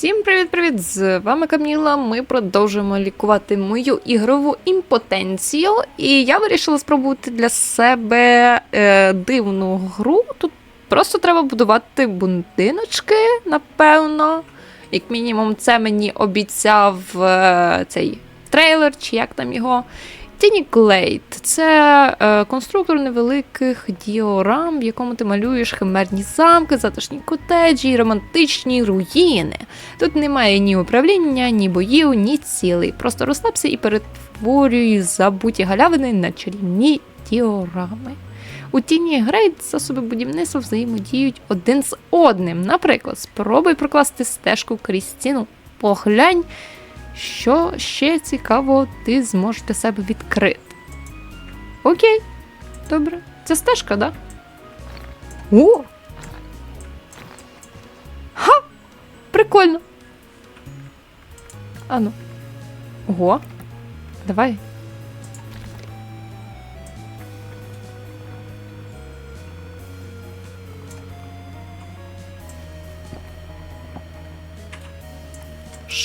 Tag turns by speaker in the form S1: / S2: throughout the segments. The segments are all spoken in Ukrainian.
S1: Всім привіт-привіт! З вами Каміла. Ми продовжуємо лікувати мою ігрову імпотенцію. І я вирішила спробувати для себе е, дивну гру. Тут просто треба будувати будиночки, напевно. Як мінімум, це мені обіцяв е, цей трейлер, чи як там його. Тіні Глейд це е, конструктор невеликих діорам, в якому ти малюєш химерні замки, затишні котеджі романтичні руїни. Тут немає ні управління, ні боїв, ні цілей. Просто розслабся і перетворюй забуті галявини на чарівні діорами. У тіні Грейд засоби будівництва взаємодіють один з одним. Наприклад, спробуй прокласти стежку крізь стіну. Поглянь, що ще цікаво ти зможеш для себе відкрити. Окей, добре. Це стежка, да? О! Ха! Прикольно. Ану. Ого. Давай.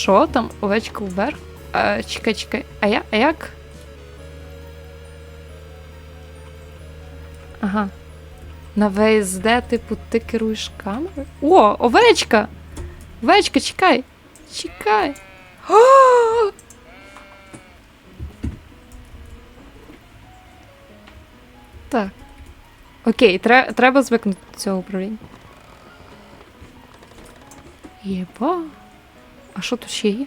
S1: Що там? Овечка вверх? А, чекай, чекай. А я, а як? Ага. На ВСД, типу, ти керуєш камерою? О, овечка! Овечка, чекай! Чекай! О! Так. Окей, тре- треба звикнути до цього управління. Єба. А що тут ще є?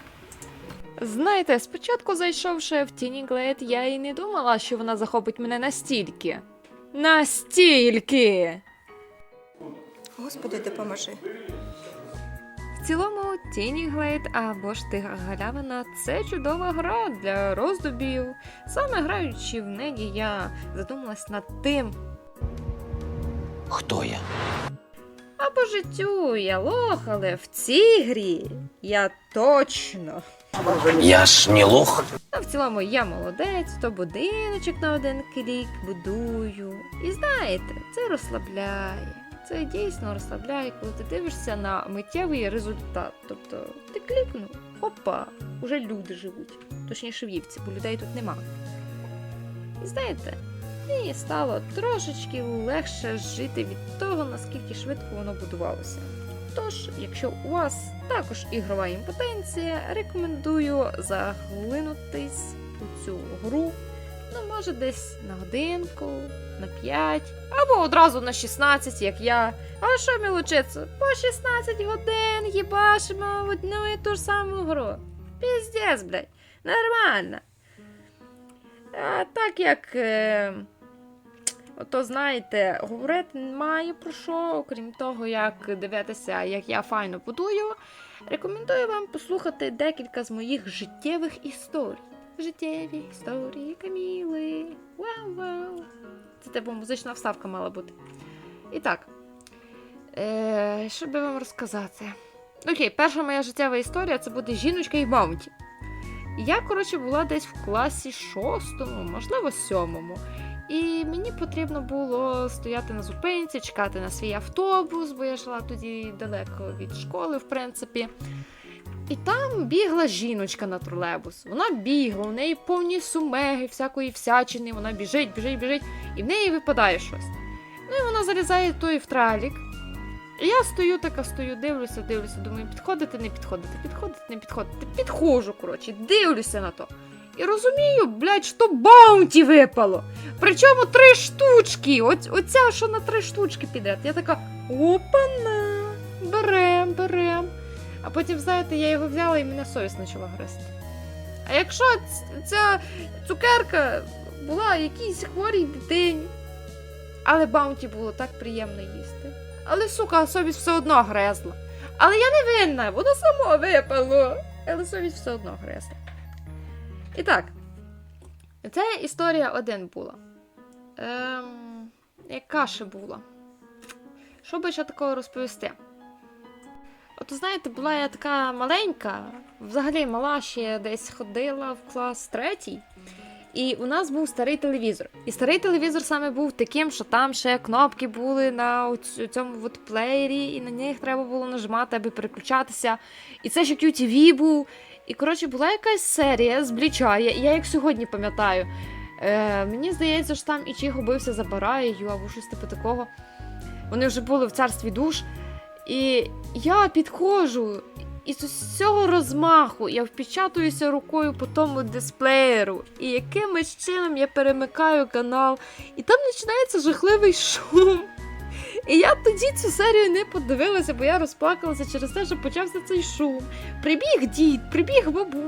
S1: Знаєте, спочатку зайшовши в Тіні Глейд, я і не думала, що вона захопить мене настільки. Настільки!
S2: Господи, допоможи.
S1: В цілому, Тіні Глейд або ж Тига Галявина це чудова гра для роздубів. Саме граючи в неї, я задумалась над тим,
S3: Хто я?
S1: а по життю я лох, але в цій грі я точно.
S3: Я ж не лох.
S1: А в цілому я молодець, то будиночок на один клік будую. І знаєте, це розслабляє. Це дійсно розслабляє, коли ти дивишся на миттєвий результат. Тобто ти клікнув, опа, уже люди живуть. Точніше вівці, бо людей тут нема. І знаєте, мені стало трошечки легше жити від того, наскільки швидко воно будувалося. Тож, якщо у вас також ігрова імпотенція, рекомендую заглинутись у цю гру. Ну, може, десь на годинку, на 5, або одразу на 16, як я. А що мілочиться? По 16 годин їбашимо в одну і ту ж саму гру. Піздець, блядь, нормально. А так як. Е... Ото знаєте, говорити немає про що, окрім того, як дивитися, як я файно будую. Рекомендую вам послухати декілька з моїх життєвих історій. Життєві історії Каміли. Вау-вау. Це типу музична вставка мала бути. І так. Е, що би вам розказати? Окей, перша моя життєва історія це буде жіночка і баунті. Я, коротше, була десь в класі шостому, можливо, сьомому. І мені потрібно було стояти на зупинці, чекати на свій автобус, бо я жила тоді далеко від школи, в принципі. І там бігла жіночка на тролейбус. Вона бігла, у неї повні сумеги, всякої всячини, вона біжить, біжить, біжить, і в неї випадає щось. Ну і вона залізає той в тралік. І я стою така, стою, дивлюся, дивлюся, думаю, підходити, не підходити, підходити, не підходити. Підходжу, коротше, дивлюся на то. І розумію, блядь, що баунті випало. Причому три штучки. Оць, оця, що на три штучки піде. Я така опана, берем, берем. А потім, знаєте, я його взяла і мене совість почала гризти. А якщо ця цукерка була якійсь хворій дитині, але баунті було так приємно їсти. Але, сука, совість все одно грезла. Але я не винна, воно само випало. Але совість все одно грезла. І так, це історія один була. Ем, яка ще була? Що би ще такого розповісти? От знаєте, була я така маленька, взагалі мала ще десь ходила в клас третій. І у нас був старий телевізор. І старий телевізор саме був таким, що там ще кнопки були на цьому от плеєрі, і на них треба було нажимати, аби переключатися. І це ще QTV був. І коротше, була якась серія з Бліча, я, я як сьогодні пам'ятаю. Е, мені здається, що там Ічіго бився за Бараєю або щось типу такого. Вони вже були в царстві душ. І я підходжу, і з цього розмаху я впечатуюся рукою по тому дисплеєру. І якимось чином я перемикаю канал, і там починається жахливий шум. І я тоді цю серію не подивилася, бо я розплакалася через те, що почався цей шум. Прибіг дід, прибіг бабу,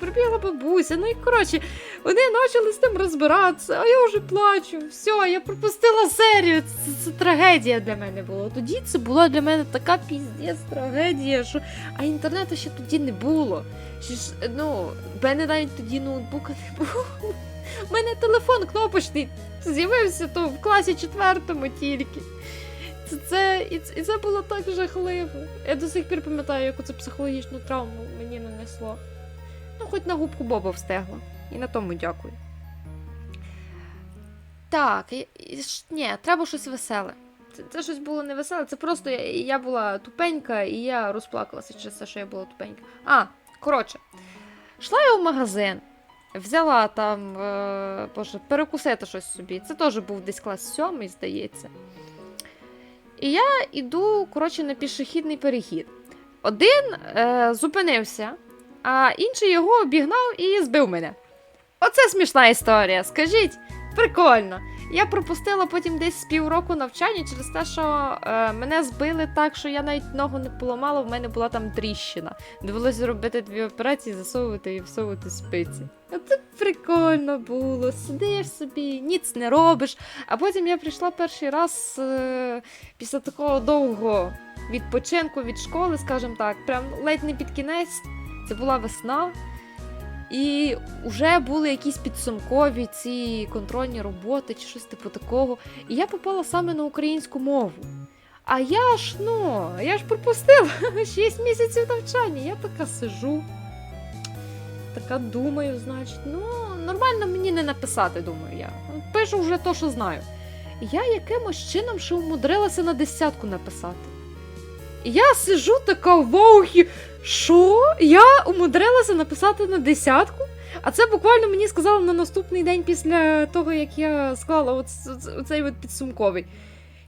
S1: прибігла бабуся. Ну і коротше, вони почали з тим розбиратися, а я вже плачу. Все, я пропустила серію. Це, це трагедія для мене була. Тоді це була для мене така піздець трагедія, що а інтернету ще тоді не було. Ще ж, ну, в мене навіть тоді ноутбука не було. У мене телефон кнопочний з'явився то в класі четвертому тільки. Це, і, це- і це було так жахливо. Я до сих пір пам'ятаю, яку це психологічну травму мені нанесло. Ну, хоч на губку Боба встигла. І на тому дякую. Так, і, і, ні, треба щось веселе. Це, це щось було не веселе, це просто я, я була тупенька, і я розплакалася через те, що я була тупенька. А, коротше, йшла я в магазин, взяла там, е, боже, перекусити щось собі. Це теж був десь клас сьомий, здається. І я йду коротше, на пішохідний перехід. Один е, зупинився, а інший його обігнав і збив мене. Оце смішна історія, скажіть, прикольно. Я пропустила потім десь півроку навчання через те, що е, мене збили так, що я навіть ногу не поламала, в мене була там тріщина. Довелося зробити дві операції, засовувати і всовувати спиці. Це прикольно було. Сидиш собі, ніц не робиш. А потім я прийшла перший раз е, після такого довгого відпочинку від школи, скажімо так, прям ледь не під кінець. Це була весна. І вже були якісь підсумкові ці контрольні роботи чи щось типу такого. І я попала саме на українську мову. А я ж, ну, я ж пропустила 6 місяців навчання. Я така сижу, така думаю, значить, ну, нормально мені не написати, думаю я. Пишу вже то, що знаю. Я якимось чином ще умудрилася на десятку написати. І я сижу така в ваухі, що? Я умудрилася написати на десятку? А це буквально мені сказали на наступний день після того, як я склала оц- оц- оцей от підсумковий.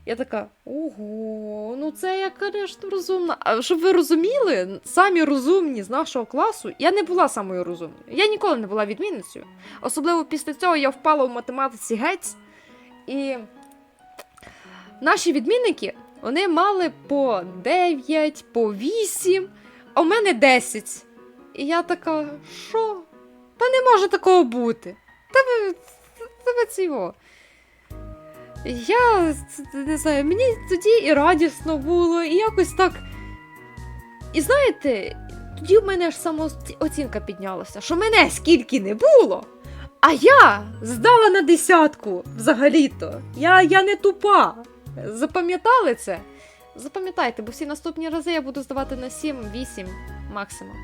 S1: Я така: ого, ну це я, звісно, розумна. А щоб ви розуміли, самі розумні з нашого класу, я не була самою розумною. Я ніколи не була відмінницею. Особливо після цього я впала в математиці геть. І наші відмінники вони мали по 9, по 8, а в мене 10. І я така, що? Та не може такого бути. Та ви, та ви цього. Я не знаю, мені тоді і радісно було, і якось так. І знаєте, тоді в мене аж самооцінка піднялася, що мене скільки не було, а я здала на десятку взагалі-то. Я, я не тупа. Запам'ятали це? Запам'ятайте, бо всі наступні рази я буду здавати на 7-8 максимум.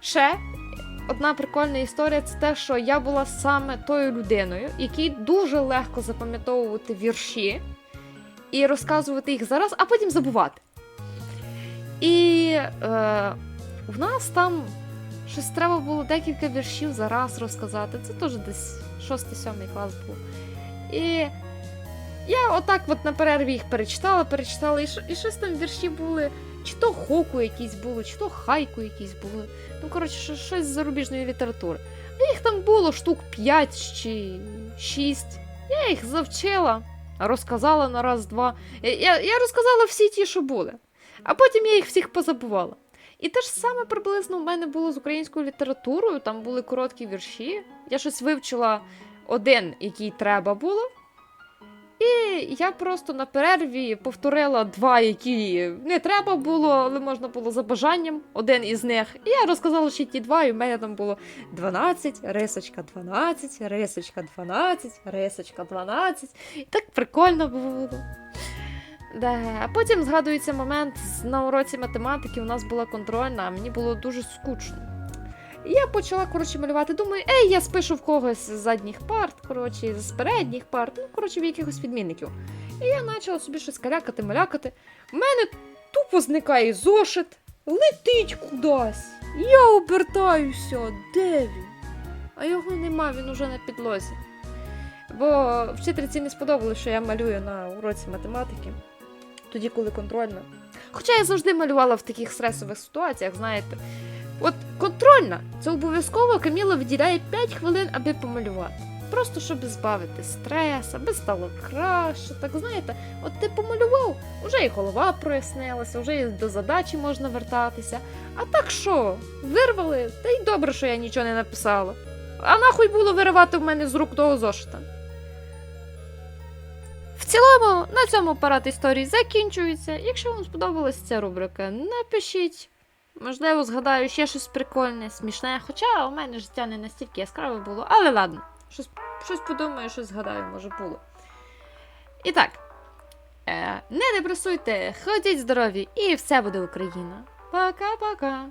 S1: Ще одна прикольна історія це те, що я була саме тою людиною, якій дуже легко запам'ятовувати вірші і розказувати їх зараз, а потім забувати. І е, в нас там щось треба було декілька віршів зараз розказати. Це теж десь 6-7 клас був. І я отак от на перерві їх перечитала, перечитала, і, і щось там вірші були, чи то хоку якісь були, чи то хайку якісь були. Ну, коротше, щось з зарубіжної літератури. А їх там було штук 5 чи 6. Я їх завчила, розказала на раз-два. Я, я розказала всі ті, що були. А потім я їх всіх позабувала. І те ж саме приблизно в мене було з українською літературою, там були короткі вірші. Я щось вивчила один, який треба було. І я просто на перерві повторила два, які не треба було, але можна було за бажанням, один із них. І я розказала ще ті два, і в мене там було 12, рисочка 12, рисочка 12, рисочка 12. І так прикольно було. Да. А потім згадується момент на уроці математики. У нас була контрольна, а мені було дуже скучно. І я почала коротше малювати. Думаю, ей, я спишу в когось з задніх парт, коротше, з передніх парт, ну коротше, в якихось відмінників. І я почала собі щось калякати, малякати. У мене тупо зникає зошит, летить кудись. Я обертаюся, де він? А його нема, він уже на підлозі. Бо вчительці не сподобалося, що я малюю на уроці математики, тоді, коли контрольна. Хоча я завжди малювала в таких стресових ситуаціях, знаєте. От контрольна це обов'язково Каміла виділяє 5 хвилин, аби помалювати. Просто щоб збавити стрес, аби стало краще. Так знаєте, от ти помалював, вже і голова прояснилася, вже і до задачі можна вертатися. А так що, вирвали, та й добре, що я нічого не написала. А нахуй було виривати в мене з рук того зошита. В цілому, на цьому парад історії закінчується. Якщо вам сподобалася ця рубрика, напишіть. Можливо, згадаю ще щось прикольне, смішне. Хоча у мене життя не настільки яскраве було, але ладно, щось, щось подумаю, щось згадаю, може було. І так, е, не депресуйте, ходіть здорові, і все буде Україна. Пока-пока.